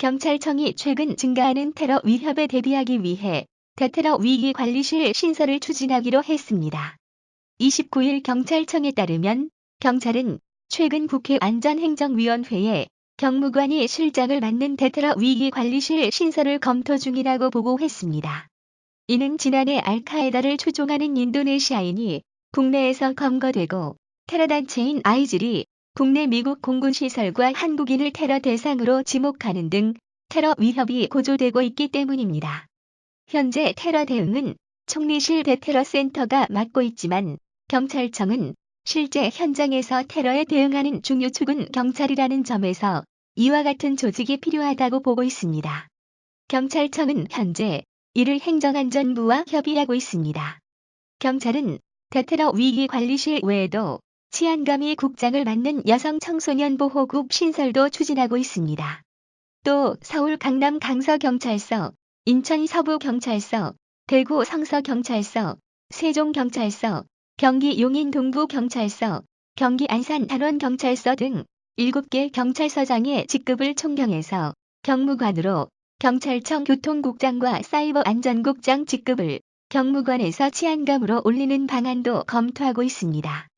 경찰청이 최근 증가하는 테러 위협에 대비하기 위해 대테러 위기 관리실 신설을 추진하기로 했습니다. 29일 경찰청에 따르면 경찰은 최근 국회 안전행정위원회에 경무관이 실장을 맡는 대테러 위기 관리실 신설을 검토 중이라고 보고했습니다. 이는 지난해 알카에다를 추종하는 인도네시아인이 국내에서 검거되고 테러 단체인 아이즐이 국내 미국 공군 시설과 한국인을 테러 대상으로 지목하는 등 테러 위협이 고조되고 있기 때문입니다. 현재 테러 대응은 총리실 대테러 센터가 맡고 있지만 경찰청은 실제 현장에서 테러에 대응하는 중요축은 경찰이라는 점에서 이와 같은 조직이 필요하다고 보고 있습니다. 경찰청은 현재 이를 행정안전부와 협의하고 있습니다. 경찰은 대테러 위기 관리실 외에도 치안감이 국장을 맡는 여성 청소년 보호국 신설도 추진하고 있습니다. 또 서울 강남 강서경찰서, 인천 서부경찰서, 대구 성서경찰서, 세종경찰서, 경기 용인 동부경찰서, 경기 안산 단원경찰서 등 7개 경찰서장의 직급을 총경해서 경무관으로 경찰청 교통국장과 사이버 안전국장 직급을 경무관에서 치안감으로 올리는 방안도 검토하고 있습니다.